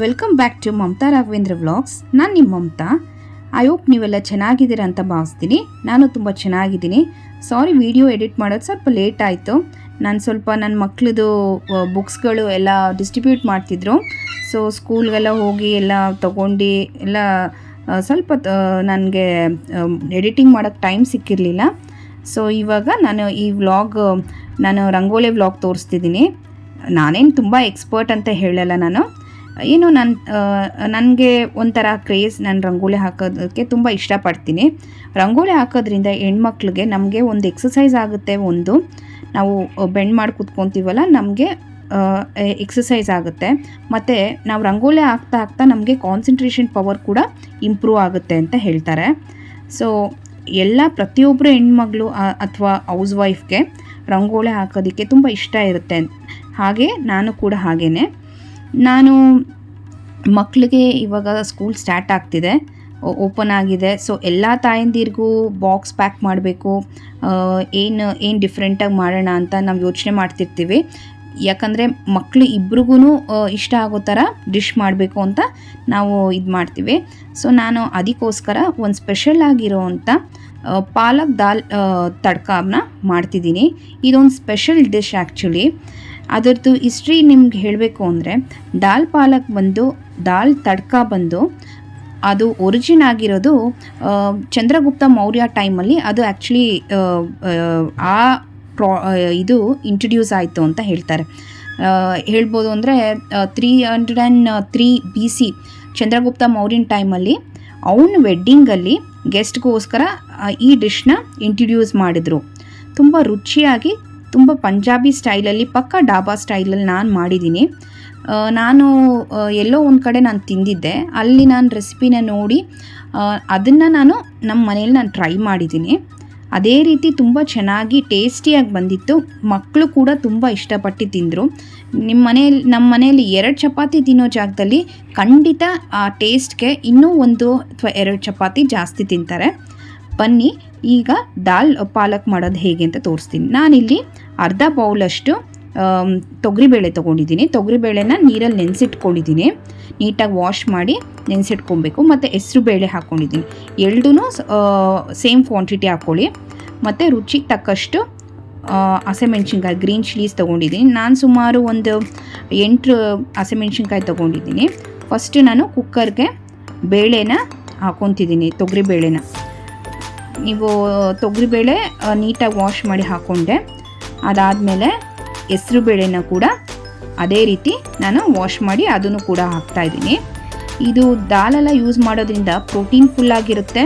Welcome back to Mamata Raghavendra vlogs ನಾನು ನಿಮ್ಮ Mamata. I hope ನೀವೆಲ್ಲ ಚೆನ್ನಾಗಿದ್ದೀರಾ ಅಂತ ಭಾವಿಸ್ತೀನಿ. ನಾನು ತುಂಬ ಚೆನ್ನಾಗಿದ್ದೀನಿ. ಸಾರಿ ವಿಡಿಯೋ ಎಡಿಟ್ ಮಾಡೋದು ಸ್ವಲ್ಪ ಲೇಟ್ ಆಯಿತು. ನಾನು ಸ್ವಲ್ಪ ನನ್ನ ಮಕ್ಳದು ಬುಕ್ಸ್ಗಳು ಎಲ್ಲ ಡಿಸ್ಟ್ರಿಬ್ಯೂಟ್ ಮಾಡ್ತಿದ್ರು. ಸೊ ಸ್ಕೂಲ್ಗೆಲ್ಲ ಹೋಗಿ ಎಲ್ಲ ತೊಗೊಂಡು ಎಲ್ಲ ಸ್ವಲ್ಪ ನನಗೆ ಎಡಿಟಿಂಗ್ ಮಾಡೋಕ್ಕೆ ಟೈಮ್ ಸಿಕ್ಕಿರಲಿಲ್ಲ. ಸೊ ಇವಾಗ ನಾನು ಈ ವ್ಲಾಗ್ ನಾನು ರಂಗೋಲಿ ವ್ಲಾಗ್ ತೋರಿಸ್ತಿದ್ದೀನಿ. ನಾನೇನು ತುಂಬ ಎಕ್ಸ್ಪರ್ಟ್ ಅಂತ ಹೇಳಲ್ಲ ನಾನು. ಏನು ನನ್ನ ನನಗೆ ಒಂಥರ ಕ್ರೇಜ್ ನಾನು ರಂಗೋಲಿ ಹಾಕೋದಕ್ಕೆ ತುಂಬ ಇಷ್ಟಪಡ್ತೀನಿ. ರಂಗೋಲಿ ಹಾಕೋದ್ರಿಂದ ಹೆಣ್ಮಕ್ಳಿಗೆ ನಮಗೆ ಒಂದು ಎಕ್ಸಸೈಸ್ ಆಗುತ್ತೆ ಒಂದು. ನಾವು ಬೆಂಡ್ ಮಾಡಿ ಕೂತ್ಕೊತೀವಲ್ಲ ನಮಗೆ ಎಕ್ಸಸೈಸ್ ಆಗುತ್ತೆ. ಮತ್ತು ನಾವು ರಂಗೋಲಿ ಹಾಕ್ತಾ ಹಾಕ್ತಾ ನಮಗೆ ಕಾನ್ಸಂಟ್ರೇಷನ್ ಪವರ್ ಕೂಡ ಇಂಪ್ರೂವ್ ಆಗುತ್ತೆ ಅಂತ ಹೇಳ್ತಾರೆ. ಸೊ ಎಲ್ಲ ಪ್ರತಿಯೊಬ್ಬರು ಹೆಣ್ಮಗಳು ಅಥವಾ ಹೌಸ್ ವೈಫ್ಗೆ ರಂಗೋಲಿ ಹಾಕೋದಕ್ಕೆ ತುಂಬ ಇಷ್ಟ ಇರುತ್ತೆ. ಹಾಗೆ ನಾನು ಕೂಡ ಹಾಗೇ ನಾನು ಮಕ್ಕಳಿಗೆ ಇವಾಗ ಸ್ಕೂಲ್ ಸ್ಟಾರ್ಟ್ ಆಗ್ತಿದೆ ಓಪನ್ ಆಗಿದೆ. ಸೊ ಎಲ್ಲ ತಾಯಂದಿರಿಗೂ ಬಾಕ್ಸ್ ಪ್ಯಾಕ್ ಮಾಡಬೇಕು. ಏನು ಏನು ಡಿಫ್ರೆಂಟಾಗಿ ಮಾಡೋಣ ಅಂತ ನಾವು ಯೋಚನೆ ಮಾಡ್ತಿರ್ತೀವಿ. ಯಾಕಂದರೆ ಮಕ್ಕಳು ಇಬ್ರಿಗೂ ಇಷ್ಟ ಆಗೋ ಥರ ಡಿಶ್ ಮಾಡಬೇಕು ಅಂತ ನಾವು ಇದು ಮಾಡ್ತೀವಿ. ಸೊ ನಾನು ಅದಕ್ಕೋಸ್ಕರ ಒಂದು ಸ್ಪೆಷಲ್ ಆಗಿರೋ ಅಂಥ ಪಾಲಕ್ ದಾಲ್ ತಡ್ಕನ ಮಾಡ್ತಿದ್ದೀನಿ. ಇದೊಂದು ಸ್ಪೆಷಲ್ ಡಿಶ್ ಆ್ಯಕ್ಚುಲಿ ಅದರದ್ದು ಹಿಸ್ಟ್ರಿ ನಿಮ್ಗೆ ಹೇಳಬೇಕು ಅಂದರೆ, ದಾಲ್ ಪಾಲಕ್ ಬಂದು, ದಾಲ್ ತಡ್ಕ ಬಂದು, ಅದು ಒರಿಜಿನ್ ಆಗಿರೋದು ಚಂದ್ರಗುಪ್ತ ಮೌರ್ಯ ಟೈಮಲ್ಲಿ ಅದು ಆ್ಯಕ್ಚುಲಿ ಆ ಪ್ರಾ ಇದು ಇಂಟ್ರಡ್ಯೂಸ್ ಆಯಿತು ಅಂತ ಹೇಳ್ತಾರೆ. ಹೇಳ್ಬೋದು ಅಂದರೆ three hundred and three B C Chandragupta ಮೌರ್ಯನ ಟೈಮಲ್ಲಿ ಅವನ ವೆಡ್ಡಿಂಗಲ್ಲಿ ಗೆಸ್ಟ್ಗೋಸ್ಕರ ಈ ಡಿಶ್ನ ಇಂಟ್ರಡ್ಯೂಸ್ ಮಾಡಿದರು. ತುಂಬ ರುಚಿಯಾಗಿ ತುಂಬ ಪಂಜಾಬಿ ಸ್ಟೈಲಲ್ಲಿ, ಪಕ್ಕ ಡಾಬಾ ಸ್ಟೈಲಲ್ಲಿ ನಾನು ಮಾಡಿದ್ದೀನಿ. ನಾನು ಎಲ್ಲೋ ಒಂದು ಕಡೆ ನಾನು ತಿಂದಿದ್ದೆ. ಅಲ್ಲಿ ನಾನು ರೆಸಿಪಿನ ನೋಡಿ ಅದನ್ನು ನಾನು ನಮ್ಮ ಮನೇಲಿ ನಾನು ಟ್ರೈ ಮಾಡಿದ್ದೀನಿ. ಅದೇ ರೀತಿ ತುಂಬ ಚೆನ್ನಾಗಿ ಟೇಸ್ಟಿಯಾಗಿ ಬಂದಿತ್ತು. ಮಕ್ಕಳು ಕೂಡ ತುಂಬ ಇಷ್ಟಪಟ್ಟು ತಿಂದರು. ನಿಮ್ಮ ಮನೆಯಲ್ಲಿ ನಮ್ಮ ಮನೆಯಲ್ಲಿ ಎರಡು ಚಪಾತಿ ತಿನ್ನೋ ಜಾಗದಲ್ಲಿ ಖಂಡಿತ ಆ ಟೇಸ್ಟ್ಗೆ ಇನ್ನೂ ಒಂದು ಅಥವಾ ಎರಡು ಚಪಾತಿ ಜಾಸ್ತಿ ತಿಂತಾರೆ. ಬನ್ನಿ, ಈಗ ದಾಲ್ ಪಾಲಕ್ ಮಾಡೋದು ಹೇಗೆ ಅಂತ ತೋರಿಸ್ತೀನಿ. ನಾನಿಲ್ಲಿ ಅರ್ಧ ಬೌಲಷ್ಟು ತೊಗರಿಬೇಳೆ ತೊಗೊಂಡಿದ್ದೀನಿ. ತೊಗರಿಬೇಳೆನ ನೀರಲ್ಲಿ ನೆನೆಸಿಟ್ಕೊಂಡಿದ್ದೀನಿ. ನೀಟಾಗಿ ವಾಶ್ ಮಾಡಿ ನೆನೆಸಿಟ್ಕೊಬೇಕು. ಮತ್ತು ಹೆಸ್ರು ಬೇಳೆ ಹಾಕ್ಕೊಂಡಿದ್ದೀನಿ ಎರಡೂ ಸೇಮ್ ಕ್ವಾಂಟಿಟಿ ಹಾಕ್ಕೊಳ್ಳಿ. ಮತ್ತು ರುಚಿಗೆ ತಕ್ಕಷ್ಟು ಹಸೆಮೆಣ್ಸಿನ್ಕಾಯಿ, ಗ್ರೀನ್ ಚಿಲೀಸ್ ತೊಗೊಂಡಿದ್ದೀನಿ. ನಾನು ಸುಮಾರು ಒಂದು ಎಂಟು ಹಸೆಮೆಣ್ಸಿನ್ಕಾಯಿ ತೊಗೊಂಡಿದ್ದೀನಿ. ಫಸ್ಟ್ ನಾನು ಕುಕ್ಕರ್ಗೆ ಬೇಳೆನ ಹಾಕ್ಕೊತಿದ್ದೀನಿ ತೊಗರಿ ಬೇಳೆನ ನೀವು ತೊಗರಿಬೇಳೆ ನೀಟಾಗಿ ವಾಶ್ ಮಾಡಿ ಹಾಕ್ಕೊಂಡೆ ಅದಾದಮೇಲೆ ಹೆಸ್ರು ಬೇಳೆನ ಕೂಡ ಅದೇ ರೀತಿ ನಾನು ವಾಶ್ ಮಾಡಿ ಅದನ್ನು ಕೂಡ ಹಾಕ್ತಾ ಇದ್ದೀನಿ. ಇದು ದಾಲೆಲ್ಲ ಯೂಸ್ ಮಾಡೋದ್ರಿಂದ ಪ್ರೋಟೀನ್ ಫುಲ್ ಆಗಿರುತ್ತೆ.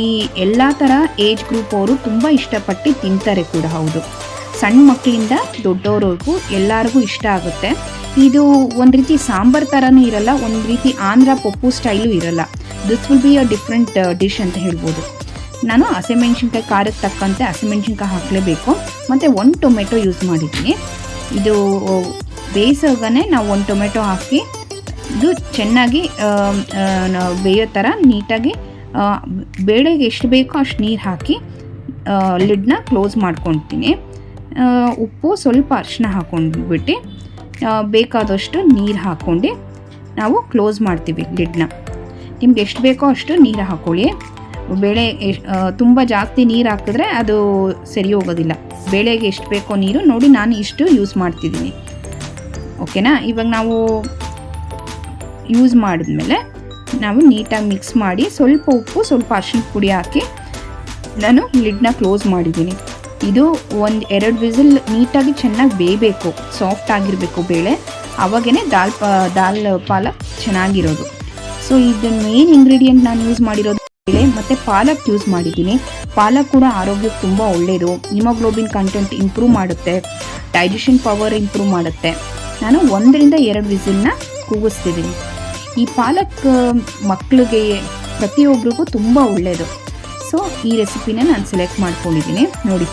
ಈ ಎಲ್ಲ ಥರ ಏಜ್ ಗ್ರೂಪ್ ಅವರು ತುಂಬ ಇಷ್ಟಪಟ್ಟು ತಿಂತಾರೆ ಕೂಡ ಹೌದು. ಸಣ್ಣ ಮಕ್ಕಳಿಂದ ದೊಡ್ಡವ್ರವ್ರಿಗೂ ಎಲ್ಲರಿಗೂ ಇಷ್ಟ ಆಗುತ್ತೆ. ಇದು ಒಂದು ರೀತಿ ಸಾಂಬಾರ್ ಥರನೂ ಇರಲ್ಲ, ಒಂದು ರೀತಿ ಆಂಧ್ರ ಪಪ್ಪು ಸ್ಟೈಲು ಇರಲ್ಲ. This will be a different dish ಅಂತ ಹೇಳ್ಬೋದು. ನಾನು ಹಸಿಮೆಣ್ಸಿನ್ಕಾಯಿ ಖಾರಕ್ಕೆ ತಕ್ಕಂತೆ ಹಸಿಮೆಣ್ಸಿನ್ಕಾಯಿ ಹಾಕಲೇಬೇಕು. ಮತ್ತು ಒಂದು ಟೊಮೆಟೊ ಯೂಸ್ ಮಾಡಿದ್ದೀನಿ. ಇದು ಬೇಯಿಸೋಗನೆ ನಾವು ಒಂದು ಟೊಮೆಟೊ ಹಾಕಿ, ಇದು ಚೆನ್ನಾಗಿ ಬೇಯೋ ಥರ ನೀಟಾಗಿ ಬೇಳೆಗೆ ಎಷ್ಟು ಬೇಕೋ ಅಷ್ಟು ನೀರು ಹಾಕಿ ಲಿಡ್ನ ಕ್ಲೋಸ್ ಮಾಡ್ಕೊತೀನಿ. ಉಪ್ಪು ಸ್ವಲ್ಪ ಅರಿಶಿನ ಹಾಕೊಂಡ್ಬಿಟ್ಟು ಬೇಕಾದಷ್ಟು ನೀರು ಹಾಕ್ಕೊಂಡು ನಾವು ಕ್ಲೋಸ್ ಮಾಡ್ತೀವಿ ಲಿಡ್ನ ನಿಮ್ಗೆ ಎಷ್ಟು ಬೇಕೋ ಅಷ್ಟು ನೀರು ಹಾಕ್ಕೊಳ್ಳಿ ಬೇಳೆ ತುಂಬ ಜಾಸ್ತಿ ನೀರು ಹಾಕಿದ್ರೆ ಅದು ಸರಿ ಹೋಗೋದಿಲ್ಲ. ಬೇಳೆಗೆ ಎಷ್ಟು ಬೇಕೋ ನೀರು ನೋಡಿ ನಾನು ಇಷ್ಟು ಯೂಸ್ ಮಾಡ್ತಿದ್ದೀನಿ. ಓಕೆನಾ ಇವಾಗ ನಾವು ಯೂಸ್ ಮಾಡಿದ್ಮೇಲೆ ನಾವು ನೀಟಾಗಿ ಮಿಕ್ಸ್ ಮಾಡಿ ಸ್ವಲ್ಪ ಉಪ್ಪು, ಸ್ವಲ್ಪ ಅರ್ಶಿನ ಪುಡಿ ಹಾಕಿ ನಾನು ಲಿಡ್ನ ಕ್ಲೋಸ್ ಮಾಡಿದ್ದೀನಿ. ಇದು ಒಂದು ಎರಡು ವಿಸಿಲ್ ನೀಟಾಗಿ ಚೆನ್ನಾಗಿ ಬೇಯಬೇಕು ಸಾಫ್ಟ್ ಆಗಿರಬೇಕು ಬೇಳೆ. ಅವಾಗೇ ದಾಲ್ ಪ ದಾಲ್ ಪಾಲಕ್ ಚೆನ್ನಾಗಿರೋದು. ಸೊ ಇದು ಮೇನ್ ಇಂಗ್ರೀಡಿಯೆಂಟ್ ನಾನು ಯೂಸ್ ಮಾಡಿರೋದು ಮತ್ತು ಪಾಲಕ್ ಯೂಸ್ ಮಾಡಿದ್ದೀನಿ. ಪಾಲಕ್ ಕೂಡ ಆರೋಗ್ಯಕ್ಕೆ ತುಂಬ ಒಳ್ಳೆಯದು ಹಿಮೋಗ್ಲೋಬಿನ್ ಕಂಟೆಂಟ್ ಇಂಪ್ರೂವ್ ಮಾಡುತ್ತೆ. ಡೈಜೆಷನ್ ಪವರ್ ಇಂಪ್ರೂವ್ ಮಾಡುತ್ತೆ. ನಾನು ಒಂದರಿಂದ ಎರಡು ವಿಸಿಲ್ನ ಕೂಗಿಸ್ತಿದ್ದೀನಿ. ಈ ಪಾಲಕ್ ಮಕ್ಕಳಿಗೆ ಪ್ರತಿಯೊಬ್ಬರಿಗೂ ತುಂಬ ಒಳ್ಳೆಯದು ಸೊ ಈ ರೆಸಿಪಿನ ನಾನು ಸೆಲೆಕ್ಟ್ ಮಾಡ್ಕೊಂಡಿದ್ದೀನಿ. ನೋಡಿ,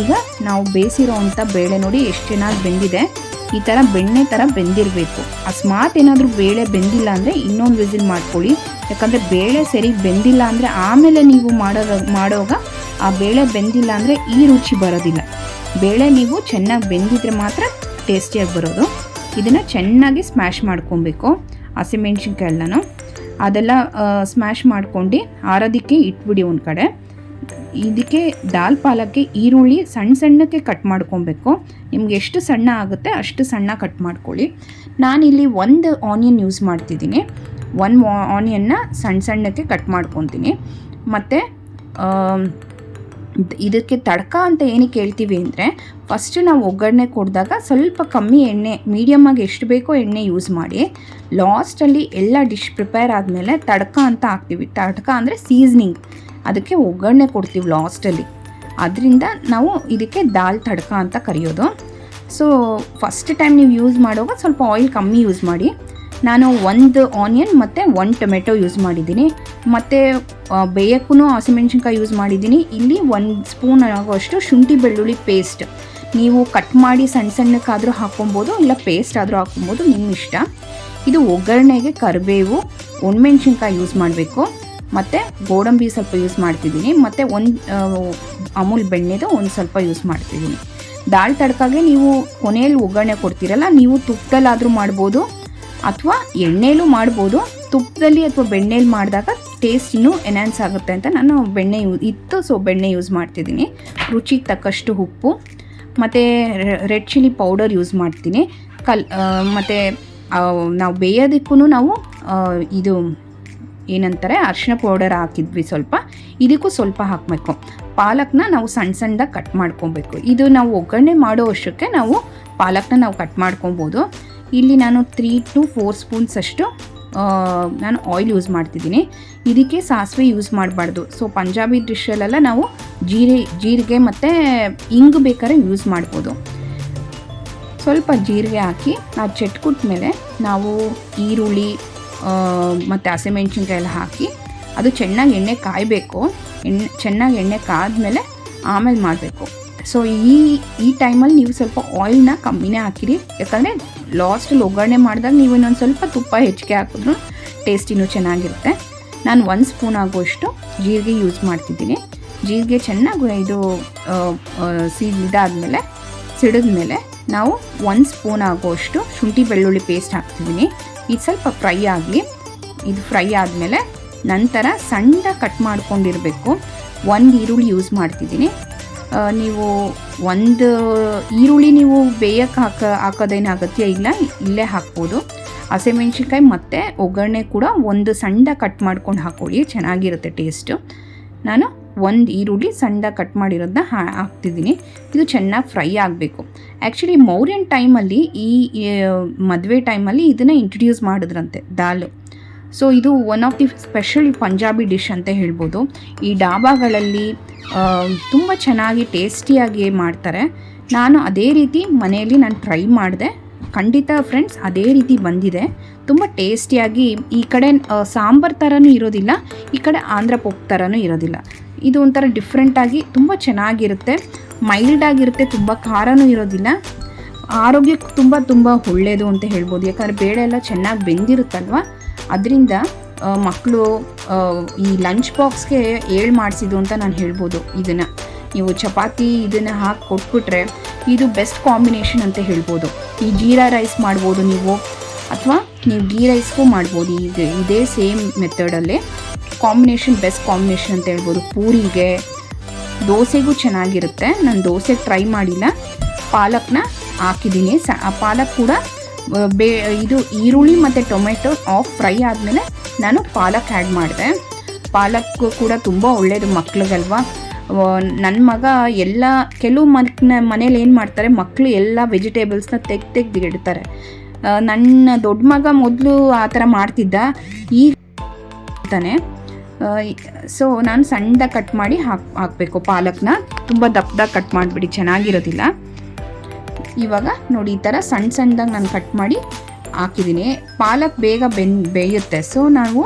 ಈಗ ನಾವು ಬೇಯಿಸಿರೋ ಅಂಥ ಬೇಳೆ ನೋಡಿ ಎಷ್ಟು ಚೆನ್ನಾಗಿ ಬೆಂದಿದೆ. ಈ ಥರ ಬೆಣ್ಣೆ ಥರ ಬೆಂದಿರಬೇಕು. ಅಕಸ್ಮಾತ್ ಏನಾದರೂ ಬೇಳೆ ಬೆಂದಿಲ್ಲ ಅಂದರೆ ಇನ್ನೊಂದು ವಿಸಿಲ್ ಮಾಡ್ಕೊಳ್ಳಿ. ಯಾಕಂದರೆ ಬೇಳೆ ಸರಿ ಬೆಂದಿಲ್ಲ ಅಂದರೆ ಆಮೇಲೆ ನೀವು ಮಾಡೋ ಮಾಡೋವಾಗ ಆ ಬೇಳೆ ಬೆಂದಿಲ್ಲ ಅಂದರೆ ಈ ರುಚಿ ಬರೋದಿಲ್ಲ. ಬೇಳೆ ನೀವು ಚೆನ್ನಾಗಿ ಬೆಂದಿದ್ರೆ ಮಾತ್ರ ಟೇಸ್ಟಿಯಾಗಿ ಬರೋದು. ಇದನ್ನು ಚೆನ್ನಾಗಿ ಸ್ಮ್ಯಾಶ್ ಮಾಡ್ಕೊಬೇಕು. ಹಸಿಮೆಣ್ಸಿನ್ಕಾಯಿ ಎಲ್ಲನೂ ಅದೆಲ್ಲ ಸ್ಮ್ಯಾಶ್ ಮಾಡ್ಕೊಂಡು ಆರೋದಕ್ಕೆ ಇಟ್ಬಿಡಿ ಒಂದು ಕಡೆ. ಇದಕ್ಕೆ ದಾಲ್ ಪಾಲಕ್ಕೆ ಈರುಳ್ಳಿ ಸಣ್ಣ ಸಣ್ಣಕ್ಕೆ ಕಟ್ ಮಾಡ್ಕೊಬೇಕು. ನಿಮ್ಗೆ ಎಷ್ಟು ಸಣ್ಣ ಆಗುತ್ತೆ ಅಷ್ಟು ಸಣ್ಣ ಕಟ್ ಮಾಡ್ಕೊಳ್ಳಿ. ನಾನಿಲ್ಲಿ ಒಂದು ಆನಿಯನ್ ಯೂಸ್ ಮಾಡ್ತಿದ್ದೀನಿ. ಒನ್ ಆನಿಯನ್ನ ಸಣ್ಣ ಸಣ್ಣಕ್ಕೆ ಕಟ್ ಮಾಡ್ಕೊತೀನಿ. ಮತ್ತು ಇದಕ್ಕೆ ತಡ್ಕ ಅಂತ ಏನಕ್ಕೆ ಹೇಳ್ತೀವಿ ಅಂದರೆ ಫಸ್ಟ್ ನಾವು ಒಗ್ಗರಣೆ ಕೊಡಿದಾಗ ಸ್ವಲ್ಪ ಕಮ್ಮಿ ಎಣ್ಣೆ ಮೀಡಿಯಮ್ಮಾಗಿ ಎಷ್ಟು ಬೇಕೋ ಎಣ್ಣೆ ಯೂಸ್ ಮಾಡಿ ಲಾಸ್ಟಲ್ಲಿ ಎಲ್ಲ ಡಿಶ್ ಪ್ರಿಪೇರ್ ಆದಮೇಲೆ ತಡ್ಕ ಅಂತ ಹಾಕ್ತೀವಿ. ತಡ್ಕ ಅಂದರೆ ಸೀಸ್ನಿಂಗ್ ಅದಕ್ಕೆ ಒಗ್ಗರಣೆ ಕೊಡ್ತೀವಿ ಲಾಸ್ಟಲ್ಲಿ ಅದರಿಂದ ನಾವು ಇದಕ್ಕೆ ದಾಲ್ ತಡ್ಕ ಅಂತ ಕರೆಯೋದು. ಸೊ ಫಸ್ಟ್ ಟೈಮ್ ನೀವು ಯೂಸ್ ಮಾಡುವಾಗ ಸ್ವಲ್ಪ ಆಯಿಲ್ ಕಮ್ಮಿ ಯೂಸ್ ಮಾಡಿ. ನಾನು ಒಂದು ಆನಿಯನ್ ಮತ್ತು ಒಂದು ಟೊಮೆಟೊ ಯೂಸ್ ಮಾಡಿದ್ದೀನಿ. ಮತ್ತು ಬೇಯಕ್ಕೂ ಹಸಿಮೆಣ್ಸಿನ್ಕಾಯಿ ಯೂಸ್ ಮಾಡಿದ್ದೀನಿ. ಇಲ್ಲಿ ಒಂದು ಸ್ಪೂನ್ ಆಗುವಷ್ಟು ಶುಂಠಿ ಬೆಳ್ಳುಳ್ಳಿ ಪೇಸ್ಟ್ ನೀವು ಕಟ್ ಮಾಡಿ ಸಣ್ಣ ಸಣ್ಣಕ್ಕಾದರೂ ಹಾಕ್ಕೊಬೋದು, ಇಲ್ಲ ಪೇಸ್ಟ್ ಆದರೂ ಹಾಕ್ಕೊಬೋದು, ನಿಮ್ಮ ಇಷ್ಟ. ಇದು ಒಗ್ಗರಣೆಗೆ ಕರಿಬೇವು, ಒಣಮೆಣ್ಸಿನ್ಕಾಯಿ ಯೂಸ್ ಮಾಡಬೇಕು. ಮತ್ತು ಗೋಡಂಬಿ ಸ್ವಲ್ಪ ಯೂಸ್ ಮಾಡ್ತಿದ್ದೀನಿ. ಮತ್ತು ಒಂದು ಅಮೂಲ್ ಬೆಣ್ಣೆದು ಒಂದು ಸ್ವಲ್ಪ ಯೂಸ್ ಮಾಡ್ತಿದ್ದೀನಿ. ದಾಲ್ ತಡ್ಕಾಗೆ ನೀವು ಕೊನೆಯಲ್ಲಿ ಒಗ್ಗರಣೆ ಕೊಡ್ತೀರಲ್ಲ, ನೀವು ತುಪ್ಪದಲ್ಲಾದರೂ ಮಾಡ್ಬೋದು. ಅಥವಾ ಎಣ್ಣೆಲೂ ಮಾಡ್ಬೋದು. ತುಪ್ಪದಲ್ಲಿ ಅಥವಾ ಬೆಣ್ಣೆಲಿ ಮಾಡಿದಾಗ ಟೇಸ್ಟ್ ಇನ್ನೂ ಎನ್ಹಾನ್ಸ್ ಆಗುತ್ತೆ ಅಂತ ನಾನು ಬೆಣ್ಣೆ ಯೂ ಇತ್ತು ಸೊ ಬೆಣ್ಣೆ ಯೂಸ್ ಮಾಡ್ತಿದ್ದೀನಿ. ರುಚಿಗೆ ತಕ್ಕಷ್ಟು ಉಪ್ಪು, ಮತ್ತು ರೆಡ್ ಚಿಲ್ಲಿ ಪೌಡರ್ ಯೂಸ್ ಮಾಡ್ತೀನಿ. ಕಲ್ ಮತ್ತು ನಾವು ಬೇಯೋದಕ್ಕೂ ನಾವು ಇದು ಏನಂತಾರೆ ಅರಿಶಿನ ಪೌಡರ್ ಹಾಕಿದ್ವಿ ಸ್ವಲ್ಪ. ಇದಕ್ಕೂ ಸ್ವಲ್ಪ ಹಾಕಬೇಕು. ಪಾಲಕ್ನ ನಾವು ಸಣ್ಣ ಸಣ್ಣದಾಗಿ ಕಟ್ ಮಾಡ್ಕೊಬೇಕು. ಇದು ನಾವು ಒಗ್ಗರಣೆ ಮಾಡೋ ವರ್ಷಕ್ಕೆ ನಾವು ಪಾಲಕ್ನ ನಾವು ಕಟ್ ಮಾಡ್ಕೊಬೋದು. ಇಲ್ಲಿ ನಾನು ತ್ರೀ ಟು ಫೋರ್ ಸ್ಪೂನ್ಸ್ ಅಷ್ಟು ನಾನು ಆಯಿಲ್ ಯೂಸ್ ಮಾಡ್ತಿದ್ದೀನಿ. ಇದಕ್ಕೆ ಸಾಸಿವೆ ಯೂಸ್ ಮಾಡಬಾರ್ದು. ಸೊ ಪಂಜಾಬಿ ಡಿಶಲ್ಲೆಲ್ಲ ನಾವು ಜೀರೆ, ಜೀರಿಗೆ ಮತ್ತು ಇಂಗು ಬೇಕಾದ್ರೆ ಯೂಸ್ ಮಾಡ್ಬೋದು. ಸ್ವಲ್ಪ ಜೀರಿಗೆ ಹಾಕಿ ಆ ಚಟ್ಕುಟ್ ಮೇಲೆ ನಾವು ಈರುಳ್ಳಿ ಮತ್ತು ಹಸಿಮೆಣ್ಸಿನ್ಕಾಯಿ ಎಲ್ಲ ಹಾಕಿ, ಅದು ಚೆನ್ನಾಗಿ ಎಣ್ಣೆ ಕಾಯಬೇಕು. ಎಣ್ಣೆ, ಚೆನ್ನಾಗಿ ಎಣ್ಣೆ ಕಾದ ಮೇಲೆ ಆಮೇಲೆ ಮಾಡಬೇಕು. ಸೊ ಈ ಈ ಟೈಮಲ್ಲಿ ನೀವು ಸ್ವಲ್ಪ ಆಯಿಲ್ನ ಕಮ್ಮಿನೇ ಹಾಕಿರಿ. ಯಾಕಂದರೆ ಲಾಸ್ಟಲ್ಲಿ ಒಗ್ಗರಣೆ ಮಾಡಿದಾಗ ನೀವು ಇನ್ನೊಂದು ಸ್ವಲ್ಪ ತುಪ್ಪ ಹೆಚ್ಚಿಗೆ ಹಾಕಿದ್ರು ಟೇಸ್ಟಿನೂ ಚೆನ್ನಾಗಿರುತ್ತೆ. ನಾನು ಒಂದು ಸ್ಪೂನ್ ಆಗುವಷ್ಟು ಜೀರಿಗೆ ಯೂಸ್ ಮಾಡ್ತಿದ್ದೀನಿ. ಜೀರಿಗೆ ಚೆನ್ನಾಗಿ ಇದು ಇದಾದಮೇಲೆ, ಸಿಡಿದ್ಮೇಲೆ ನಾವು ಒಂದು ಸ್ಪೂನ್ ಆಗುವಷ್ಟು ಶುಂಠಿ ಬೆಳ್ಳುಳ್ಳಿ ಪೇಸ್ಟ್ ಹಾಕ್ತಿದ್ದೀನಿ. ಇದು ಸ್ವಲ್ಪ ಫ್ರೈ ಆಗಲಿ. ಇದು ಫ್ರೈ ಆದಮೇಲೆ ನಂತರ ಸಣ್ಣ ಕಟ್ ಮಾಡ್ಕೊಂಡಿರಬೇಕು. ಒಂದು ಈರುಳ್ಳಿ ಯೂಸ್ ಮಾಡ್ತಿದ್ದೀನಿ. ನೀವು ಒಂದು ಈರುಳ್ಳಿ ನೀವು ಬೇಯಕ್ಕೆ ಹಾಕ, ಹಾಕೋದೇನು ಅಗತ್ಯ ಇಲ್ಲ, ಇಲ್ಲೇ ಹಾಕ್ಬೋದು. ಹಸಿಮೆಣ್ಸಿನ್ಕಾಯಿ ಮತ್ತು ಒಗ್ಗರಣೆ ಕೂಡ ಒಂದು ಸಣ್ಣ ಕಟ್ ಮಾಡ್ಕೊಂಡು ಹಾಕ್ಕೊಳ್ಳಿ ಚೆನ್ನಾಗಿರುತ್ತೆ ಟೇಸ್ಟು ನಾನು ಒಂದು ಈರುಳ್ಳಿ ಸಣ್ಣ ಕಟ್ ಮಾಡಿರೋದನ್ನ ಹಾ, ಹಾಕ್ತಿದ್ದೀನಿ. ಇದು ಚೆನ್ನಾಗಿ ಫ್ರೈ ಆಗಬೇಕು. ಆ್ಯಕ್ಚುಲಿ ಮೌರ್ಯನ್ ಟೈಮಲ್ಲಿ ಈ ಮದುವೆ ಟೈಮಲ್ಲಿ ಇದನ್ನು ಇಂಟ್ರಡ್ಯೂಸ್ ಮಾಡಿದ್ರಂತೆ, ದಾಲ್. ಸೊ ಇದು one of the special Punjabi dish ಅಂತ ಹೇಳ್ಬೋದು. ಈ ಡಾಬಾಗಳಲ್ಲಿ ತುಂಬ ಚೆನ್ನಾಗಿ ಟೇಸ್ಟಿಯಾಗಿ ಮಾಡ್ತಾರೆ. ನಾನು ಅದೇ ರೀತಿ ಮನೆಯಲ್ಲಿ ನಾನು ಟ್ರೈ ಮಾಡಿದೆ. ಖಂಡಿತ ಫ್ರೆಂಡ್ಸ್ ಅದೇ ರೀತಿ ಬಂದಿದೆ. ತುಂಬ ಟೇಸ್ಟಿಯಾಗಿ ಈ ಕಡೆ ಸಾಂಬಾರ್ ಥರನೂ ಇರೋದಿಲ್ಲ, ಈ ಕಡೆ ಆಂಧ್ರ ಪೊಪ್ ಥರನೂ ಇರೋದಿಲ್ಲ. ಇದು ಒಂಥರ ಡಿಫ್ರೆಂಟಾಗಿ ತುಂಬ ಚೆನ್ನಾಗಿರುತ್ತೆ. ಮೈಲ್ಡ್ ಆಗಿರುತ್ತೆ, ತುಂಬ ಖಾರನೂ ಇರೋದಿಲ್ಲ. ಆರೋಗ್ಯಕ್ಕೆ ತುಂಬ ತುಂಬ ಒಳ್ಳೆಯದು ಅಂತ ಹೇಳ್ಬೋದು. ಯಾಕಂದರೆ ಬೇಳೆ ಎಲ್ಲ ಚೆನ್ನಾಗಿ ಬೆಂದಿರುತ್ತಲ್ವ? ಅದರಿಂದ ಮಕ್ಕಳು ಈ ಲಂಚ್ ಬಾಕ್ಸ್ಗೆ ಏಳು ಮಾಡಿಸಿದ್ದು ಅಂತ ನಾನು ಹೇಳ್ಬೋದು ಇದನ್ನು. ನೀವು ಚಪಾತಿ ಇದನ್ನು ಹಾಕಿ ಕೊಟ್ಬಿಟ್ರೆ ಇದು ಬೆಸ್ಟ್ ಕಾಂಬಿನೇಷನ್ ಅಂತ ಹೇಳ್ಬೋದು. ಈ ಜೀರಾ ರೈಸ್ ಮಾಡ್ಬೋದು ನೀವು, ಅಥವಾ ನೀವು ಗೀ ರೈಸ್ಗೂ ಮಾಡ್ಬೋದು. ಈಗ ಇದೇ ಸೇಮ್ ಮೆಥಡಲ್ಲೇ ಕಾಂಬಿನೇಷನ್ ಬೆಸ್ಟ್ ಕಾಂಬಿನೇಷನ್ ಅಂತ ಹೇಳ್ಬೋದು. ಪೂರಿಗೆ, ದೋಸೆಗೂ ಚೆನ್ನಾಗಿರುತ್ತೆ. ನಾನು ದೋಸೆ ಟ್ರೈ ಮಾಡಿಲ್ಲ. ಪಾಲಕ್ನ ಹಾಕಿದ್ದೀನಿ. ಸ ಪಾಲಕ್ ಕೂಡ ಬೇ, ಇದು ಈರುಳ್ಳಿ ಮತ್ತು ಟೊಮೆಟೊ ಆಫ್ ಫ್ರೈ ಆದಮೇಲೆ ನಾನು ಪಾಲಕ್ ಆ್ಯಡ್ ಮಾಡಿದೆ. ಪಾಲಕ್ ಕೂಡ ತುಂಬ ಒಳ್ಳೆಯದು ಮಕ್ಳಿಗಲ್ವಾ? ನನ್ನ ಮಗ ಎಲ್ಲ, ಕೆಲವು ಮಕ್ನ ಮನೇಲಿ ಏನು ಮಾಡ್ತಾರೆ ಮಕ್ಕಳು ಎಲ್ಲ ವೆಜಿಟೇಬಲ್ಸ್ನ ತೆಗ್ದು ತೆಗ್ದು ಇಡ್ತಾರೆ ನನ್ನ ದೊಡ್ಡ ಮಗ ಮೊದಲು ಆ ಥರ ಮಾಡ್ತಿದ್ದ, ಈಗ ತಾನೆ. ಸೊ ನಾನು ಸಣ್ಣದಾಗ ಕಟ್ ಮಾಡಿ ಹಾಕ್, ಹಾಕಬೇಕು ಪಾಲಕ್ನ. ತುಂಬ ದಪ್ಪದಾಗ ಕಟ್ ಮಾಡಿಬಿಡಿ, ಚೆನ್ನಾಗಿರೋದಿಲ್ಲ. ಇವಾಗ ನೋಡಿ ಈ ಥರ ಸಣ್ಣ ಸಣ್ಣದಾಗಿ ನಾನು ಕಟ್ ಮಾಡಿ ಹಾಕಿದ್ದೀನಿ ಪಾಲಕ್ ಬೇಗ ಬೆನ್, ಬೇಯುತ್ತೆ. ಸೊ ನಾವು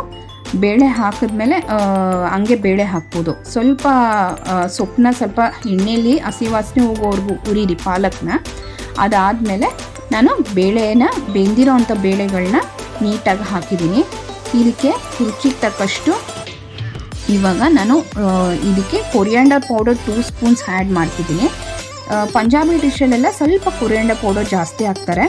ಬೇಳೆ ಹಾಕಿದ್ಮೇಲೆ ಹಂಗೆ ಬೇಳೆ ಹಾಕ್ಬೋದು. ಸ್ವಲ್ಪ ಸೊಪ್ಪನ್ನ ಸ್ವಲ್ಪ ಎಣ್ಣೆಯಲ್ಲಿ ಹಸಿ ವಾಸನೆ ಹೋಗೋವರೆಗೂ ಉರಿರಿ ಪಾಲಕ್ನ. ಅದಾದಮೇಲೆ ನಾನು ಬೇಳೆನ ಬೆಂದಿರೋ ಅಂಥ ಬೇಳೆಗಳನ್ನ ನೀಟಾಗಿ ಹಾಕಿದ್ದೀನಿ ಇದಕ್ಕೆ ರುಚಿಗೆ ತಕ್ಕಷ್ಟು ಇವಾಗ ನಾನು ಇದಕ್ಕೆ coriander powder two spoons add ಮಾಡ್ತಿದ್ದೀನಿ ಪಂಜಾಬಿ ಡಿಶಲ್ಲೆಲ್ಲ ಸ್ವಲ್ಪ ಕುರಿಯಂಡೆ ಪೌಡರ್ ಜಾಸ್ತಿ ಹಾಕ್ತಾರೆ.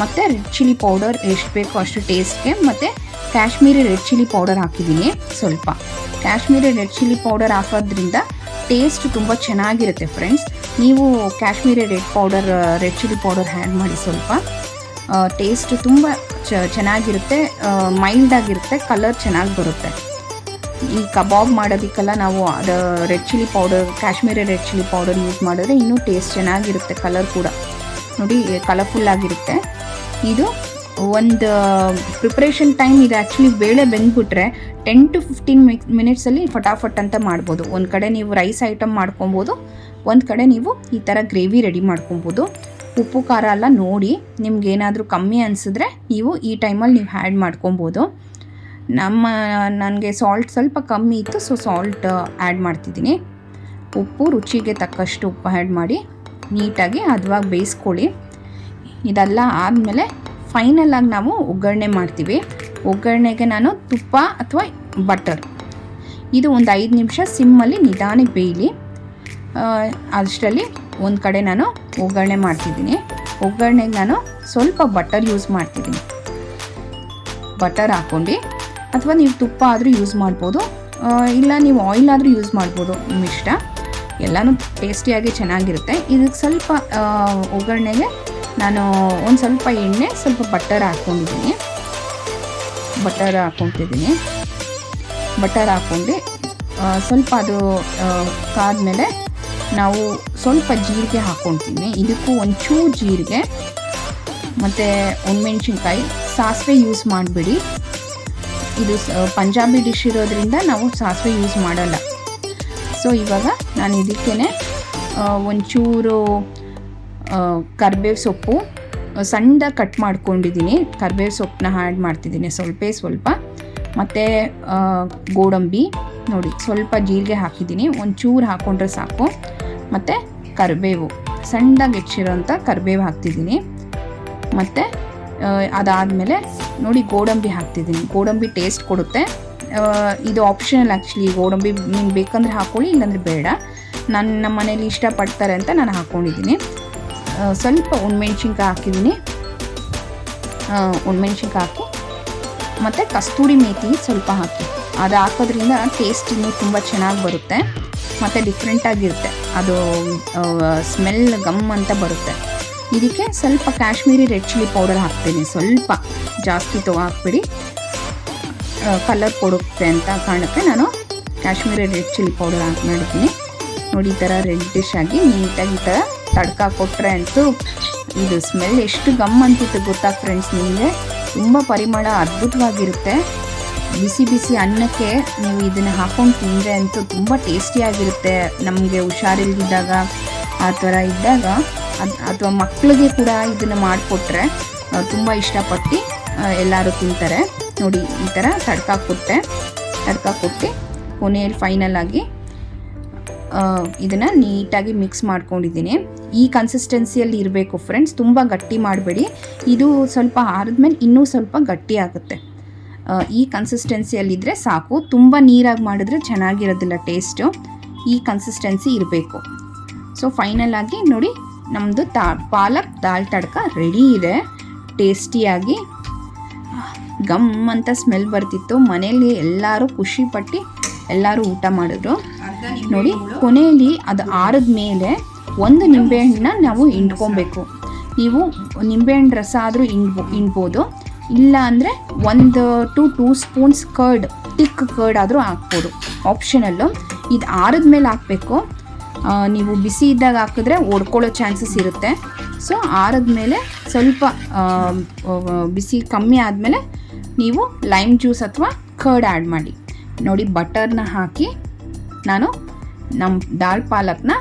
ಮತ್ತು ರೆಡ್ ಚಿಲ್ಲಿ ಪೌಡರ್ ಎಷ್ಟು ಬೇಕೋ ಅಷ್ಟು ಟೇಸ್ಟ್ಗೆ ಮತ್ತು ಕಾಶ್ಮೀರಿ ರೆಡ್ ಚಿಲ್ಲಿ ಪೌಡರ್ ಹಾಕಿದ್ದೀನಿ ಸ್ವಲ್ಪ. ಕಾಶ್ಮೀರಿ ರೆಡ್ ಚಿಲ್ಲಿ ಪೌಡರ್ ಹಾಕೋದ್ರಿಂದ ಟೇಸ್ಟ್ ತುಂಬ ಚೆನ್ನಾಗಿರುತ್ತೆ ಫ್ರೆಂಡ್ಸ್. ನೀವು Kashmiri red powder, red chilli powder add ಮಾಡಿ ಸ್ವಲ್ಪ. ಟೇಸ್ಟ್ ತುಂಬ ಚೆನ್ನಾಗಿರುತ್ತೆ ಮೈಲ್ಡ್ ಆಗಿರುತ್ತೆ, ಕಲರ್ ಚೆನ್ನಾಗಿ ಬರುತ್ತೆ. ಈ ಕಬಾಬ್ ಮಾಡೋದಕ್ಕೆಲ್ಲ ನಾವು ಅದು red chilli powder, Kashmiri red chilli powder use ಮಾಡಿದ್ರೆ ಇನ್ನೂ ಟೇಸ್ಟ್ ಚೆನ್ನಾಗಿರುತ್ತೆ ಕಲರ್ ಕೂಡ. ನೋಡಿ ಕಲರ್ಫುಲ್ ಆಗಿರುತ್ತೆ. ಇದು ಒಂದು ಪ್ರಿಪ್ರೇಷನ್ ಟೈಮ್ ಇದು ಆ್ಯಕ್ಚುಲಿ ಬೇಳೆ ಬೆಂದ್ಬಿಟ್ರೆ ಟೆನ್ ಟು ಫಿಫ್ಟೀನ್ ಮಿನಿಟ್ಸಲ್ಲಿ ಫಟಾಫಟ್ ಅಂತ ಮಾಡ್ಬೋದು. ಒಂದು ಕಡೆ ನೀವು ರೈಸ್ ಐಟಮ್ ಮಾಡ್ಕೊಬೋದು, ಒಂದು ಕಡೆ ನೀವು ಈ ಥರ ಗ್ರೇವಿ ರೆಡಿ ಮಾಡ್ಕೊಬೋದು. ಉಪ್ಪು, ಖಾರ ಎಲ್ಲ ನೋಡಿ ನಿಮ್ಗೆ ಏನಾದರೂ ಕಮ್ಮಿ ಅನಿಸಿದ್ರೆ ನೀವು ಈ ಟೈಮಲ್ಲಿ ನೀವು ಹ್ಯಾಡ್ ಮಾಡ್ಕೊಬೋದು. ನಮ್ಮ, ನನಗೆ ಸಾಲ್ಟ್ ಸ್ವಲ್ಪ ಕಮ್ಮಿ ಇತ್ತು ಸೊ ಸಾಲ್ಟ್ ಆ್ಯಡ್ ಮಾಡ್ತಿದ್ದೀನಿ. ಉಪ್ಪು ರುಚಿಗೆ ತಕ್ಕಷ್ಟು ಉಪ್ಪು ಆ್ಯಡ್ ಮಾಡಿ, ನೀಟಾಗಿ ಹದವಾಗಿ ಬೇಯಿಸ್ಕೊಳ್ಳಿ. ಇದೆಲ್ಲ ಆದಮೇಲೆ ಫೈನಲಾಗಿ ನಾವು ಒಗ್ಗರಣೆ ಮಾಡ್ತೀವಿ. ಒಗ್ಗರಣೆಗೆ ನಾನು ತುಪ್ಪ ಅಥವಾ ಬಟರ್ ಇದು ಒಂದು ಐದು ನಿಮಿಷ ಸಿಮ್ಮಲ್ಲಿ ನಿಧಾನ ಬೇಯಲಿ. ಅಷ್ಟರಲ್ಲಿ ಒಂದು ಕಡೆ ನಾನು ಒಗ್ಗರಣೆ ಮಾಡ್ತಿದ್ದೀನಿ. ಒಗ್ಗರಣೆಗೆ ನಾನು ಸ್ವಲ್ಪ ಬಟರ್ ಯೂಸ್ ಮಾಡ್ತಿದ್ದೀನಿ. ಬಟರ್ ಹಾಕ್ಕೊಂಡು ಅಥವಾ ನೀವು ತುಪ್ಪ ಆದರೂ ಯೂಸ್ ಮಾಡ್ಬೋದು. ಇಲ್ಲ ನೀವು ಆಯಿಲ್ ಆದರೂ ಯೂಸ್ ಮಾಡ್ಬೋದು. ನಿಮ್ಮ ಇಷ್ಟ. ಎಲ್ಲನೂ ಟೇಸ್ಟಿಯಾಗಿ ಚೆನ್ನಾಗಿರುತ್ತೆ. ಇದಕ್ಕೆ ಸ್ವಲ್ಪ ಒಗ್ಗರಣೆಗೆ ನಾನು ಒಂದು ಸ್ವಲ್ಪ ಎಣ್ಣೆ, ಸ್ವಲ್ಪ ಬಟರ್ ಹಾಕ್ಕೊಂಡಿದ್ದೀನಿ ಬಟರ್ ಹಾಕ್ಕೊತಿದ್ದೀನಿ ಬಟರ್ ಹಾಕ್ಕೊಂಡು ಸ್ವಲ್ಪ ಅದು ಕಾದ ಕಾದ್ಮೇಲೆ ನಾವು ಸ್ವಲ್ಪ ಜೀರಿಗೆ ಹಾಕ್ಕೊಳ್ತೀನಿ ಇದಕ್ಕೂ ಒಂಚೂರು ಜೀರಿಗೆ, ಮತ್ತು ಒಣಮೆಣ್ಸಿನ್ಕಾಯಿ ಸಾಸಿವೆ ಯೂಸ್ ಮಾಡಿಬಿಡಿ. ಇದು ಪಂಜಾಬಿ ಡಿಶ್ ಇರೋದ್ರಿಂದ ನಾವು ಸಾಸಿವೆ ಯೂಸ್ ಮಾಡೋಲ್ಲ. ಸೊ ಇವಾಗ ನಾನು ಇದಕ್ಕೇ ಒಂಚೂರು ಕರ್ಬೇವು ಸೊಪ್ಪು ಸಣ್ಣದಾಗಿ ಕಟ್ ಮಾಡ್ಕೊಂಡಿದ್ದೀನಿ. ಕರ್ಬೇವು ಸೊಪ್ಪನ್ನ ಆ್ಯಡ್ ಮಾಡ್ತಿದ್ದೀನಿ. ಸ್ವಲ್ಪ ಸ್ವಲ್ಪ. ಮತ್ತು ಗೋಡಂಬಿ, ನೋಡಿ, ಸ್ವಲ್ಪ ಜೀರಿಗೆ ಹಾಕಿದ್ದೀನಿ. ಒಂಚೂರು ಹಾಕ್ಕೊಂಡ್ರೆ ಸಾಕು. ಮತ್ತು ಕರಿಬೇವು, ಸಣ್ಣದಾಗಿ ಹೆಚ್ಚಿರೋಂಥ ಕರಿಬೇವು ಹಾಕ್ತಿದ್ದೀನಿ. ಮತ್ತು ಅದಾದಮೇಲೆ ನೋಡಿ ಗೋಡಂಬಿ ಹಾಕ್ತಿದ್ದೀನಿ. ಗೋಡಂಬಿ ಟೇಸ್ಟ್ ಕೊಡುತ್ತೆ. ಇದು ಆಪ್ಷನಲ್ ಆ್ಯಕ್ಚುಲಿ ಗೋಡಂಬಿ ನಿಮ್ಗೆ ಬೇಕಂದ್ರೆ ಹಾಕ್ಕೊಳ್ಳಿ ಇಲ್ಲಾಂದರೆ ಬೇಡ. ನಾನು ನಮ್ಮ ಮನೇಲಿ ಇಷ್ಟಪಡ್ತಾರೆ ಅಂತ ನಾನು ಹಾಕ್ಕೊಂಡಿದ್ದೀನಿ ಸ್ವಲ್ಪ ಒಣಮೆಣ್ಸಿನ್ಕಾಯಿ ಹಾಕಿದ್ದೀನಿ. ಉಣ್ಮೆಣ್ಸಿನ್ಕಾಯಿ ಹಾಕಿ, ಮತ್ತು ಕಸ್ತೂರಿ ಮೇಥಿ ಸ್ವಲ್ಪ ಹಾಕಿ. ಅದು ಹಾಕೋದ್ರಿಂದ ಟೇಸ್ಟ್ ಇನ್ನೂ ತುಂಬ ಚೆನ್ನಾಗಿ ಬರುತ್ತೆ. ಮತ್ತು ಡಿಫ್ರೆಂಟಾಗಿರುತ್ತೆ ಅದು ಸ್ಮೆಲ್ ಗಮ್ ಅಂತ ಬರುತ್ತೆ. ಇದಕ್ಕೆ ಸ್ವಲ್ಪ ಕಾಶ್ಮೀರಿ ರೆಡ್ ಚಿಲ್ಲಿ ಪೌಡರ್ ಹಾಕ್ತೀನಿ. ಸ್ವಲ್ಪ ಜಾಸ್ತಿ ತಗೋ ಹಾಕ್ಬಿಡಿ. ಕಲರ್ ಕೊಡುತ್ತೆ ಅಂತ ಕಾಣುತ್ತೆ. ನಾನು ಕಾಶ್ಮೀರಿ ರೆಡ್ ಚಿಲ್ಲಿ ಪೌಡರ್ ಹಾಕಿ ಮಾಡಿದ್ದೀನಿ. ನೋಡಿ, ಈ ಥರ ರೆಡ್ಡಿಶ್ ಆಗಿ ನೀಟಾಗಿ ಈ ಥರ ತಡ್ಕ ಕೊಟ್ಟರೆ ಅಂತೂ ಇದು ಸ್ಮೆಲ್ ಎಷ್ಟು ಗಮ್ ಅಂತಿತ್ತು ಗೊತ್ತಾ ಫ್ರೆಂಡ್ಸ್ ನಿಮಗೆ? ತುಂಬ ಪರಿಮಳ ಅದ್ಭುತವಾಗಿರುತ್ತೆ. ಬಿಸಿ ಬಿಸಿ ಅನ್ನಕ್ಕೆ ನೀವು ಇದನ್ನು ಹಾಕೊಂಡು ತಿಂದರೆ ಅಂತೂ ತುಂಬ ಟೇಸ್ಟಿಯಾಗಿರುತ್ತೆ ನಮಗೆ ಹುಷಾರಿಲ್ದಿದ್ದಾಗ, ಆ ಥರ ಇದ್ದಾಗ. ಅಥವಾ ಮಕ್ಕಳಿಗೆ ಕೂಡ ಇದನ್ನು ಮಾಡಿಕೊಟ್ರೆ ತುಂಬ ಇಷ್ಟಪಟ್ಟು ಎಲ್ಲರೂ ತಿಂತಾರೆ. ನೋಡಿ, ಈ ಥರ ತಡ್ಕ ಕೊಟ್ಟೆ. ತಡ್ಕ ಕೊಟ್ಟು ಕೊನೆಯಲ್ಲಿ ಫೈನಲ್ ಆಗಿ ಇದನ್ನು ನೀಟಾಗಿ ಮಿಕ್ಸ್ ಮಾಡ್ಕೊಂಡಿದ್ದೀನಿ. ಈ ಕನ್ಸಿಸ್ಟೆನ್ಸಿಯಲ್ಲಿ ಇರಬೇಕು ಫ್ರೆಂಡ್ಸ್ ತುಂಬ ಗಟ್ಟಿ ಮಾಡಬೇಡಿ. ಇದು ಸ್ವಲ್ಪ ಆರಿದ್ಮೇಲೆ ಇನ್ನೂ ಸ್ವಲ್ಪ ಗಟ್ಟಿ ಆಗುತ್ತೆ. ಈ ಕನ್ಸಿಸ್ಟೆನ್ಸಿಯಲ್ಲಿದ್ದರೆ ಸಾಕು. ತುಂಬ ನೀರಾಗಿ ಮಾಡಿದ್ರೆ ಚೆನ್ನಾಗಿರೋದಿಲ್ಲ ಟೇಸ್ಟು ಈ ಕನ್ಸಿಸ್ಟೆನ್ಸಿ ಇರಬೇಕು. ಸೊ ಫೈನಲ್ ಆಗಿ ನೋಡಿ ನಮ್ಮದು ತಾ ಪಾಲಕ್ ದಾಲ್ ತಡ್ಕ ರೆಡಿ ಇದೆ. ಟೇಸ್ಟಿಯಾಗಿ ಗಮ್ ಅಂತ ಸ್ಮೆಲ್ ಬರ್ತಿತ್ತು. ಮನೆಯಲ್ಲಿ ಎಲ್ಲರೂ ಖುಷಿ ಪಟ್ಟು ಎಲ್ಲರೂ ಊಟ ಮಾಡಿದ್ರು. ನೋಡಿ ಕೊನೆಯಲ್ಲಿ ಅದು ಆರಿದ ಮೇಲೆ ಒಂದು ನಿಂಬೆಹಣ್ಣನ್ನ ನಾವು ಹಿಂಡ್ಕೊಬೇಕು. ನೀವು ನಿಂಬೆಹಣ್ಣು ರಸ ಆದರೂ ಹಿಂಡ್ಬೋ ಹಿಂಡ್ಬೋದು. ಇಲ್ಲ ಅಂದರೆ ಒಂದು to two spoons curd thick curd ಆದರೂ ಹಾಕ್ಬೋದು. ಆಪ್ಷನಲ್ಲು ಇದು ಆರಿದ ಮೇಲೆ ಹಾಕಬೇಕು. ನೀವು ಬಿಸಿ ಇದ್ದಾಗ ಹಾಕಿದ್ರೆ ಒಡ್ಕೊಳ್ಳೋ ಚಾನ್ಸಸ್ ಇರುತ್ತೆ. ಸೊ ಆರಿದ್ಮೇಲೆ ಸ್ವಲ್ಪ ಬಿಸಿ ಕಮ್ಮಿ ಆದಮೇಲೆ ನೀವು ಲೈಮ್ ಜ್ಯೂಸ್ ಅಥವಾ ಕರ್ಡ್ ಆ್ಯಡ್ ಮಾಡಿ. ನೋಡಿ ಬಟರ್ನ ಹಾಕಿ ನಾನು ನಮ್ಮ ದಾಲ್ ಪಾಲಕ್ನ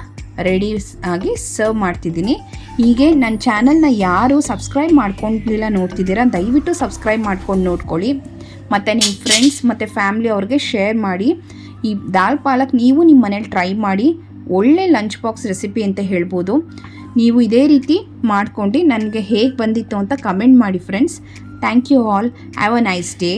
ರೆಡಿ ಆಗಿ ಸರ್ವ್ ಮಾಡ್ತಿದ್ದೀನಿ. ಹೀಗೆ ನನ್ನ ಚಾನಲ್ನ ಯಾರು ಸಬ್ಸ್ಕ್ರೈಬ್ ಮಾಡ್ಕೊಂಡಿಲ್ಲ ನೋಡ್ತಿದ್ದೀರಾ, ದಯವಿಟ್ಟು ಸಬ್ಸ್ಕ್ರೈಬ್ ಮಾಡ್ಕೊಂಡು ನೋಡ್ಕೊಳ್ಳಿ. ಮತ್ತು ನಿಮ್ಮ ಫ್ರೆಂಡ್ಸ್ ಮತ್ತು ಫ್ಯಾಮ್ಲಿ ಅವ್ರಿಗೆ ಶೇರ್ ಮಾಡಿ. ಈ ದಾಲ್ ಪಾಲಕ್ ನೀವು ನಿಮ್ಮ ಮನೇಲಿ ಟ್ರೈ ಮಾಡಿ. ಒಳ್ಳೆ ಲಂಚ್ ಬಾಕ್ಸ್ ರೆಸಿಪಿ ಅಂತ ಹೇಳ್ಬೋದು. ನೀವು ಇದೇ ರೀತಿ ಮಾಡ್ಕೊಂಡು ನನಗೆ ಹೇಗೆ ಬಂದಿತ್ತು ಅಂತ ಕಮೆಂಟ್ ಮಾಡಿ friends thank you all have a nice day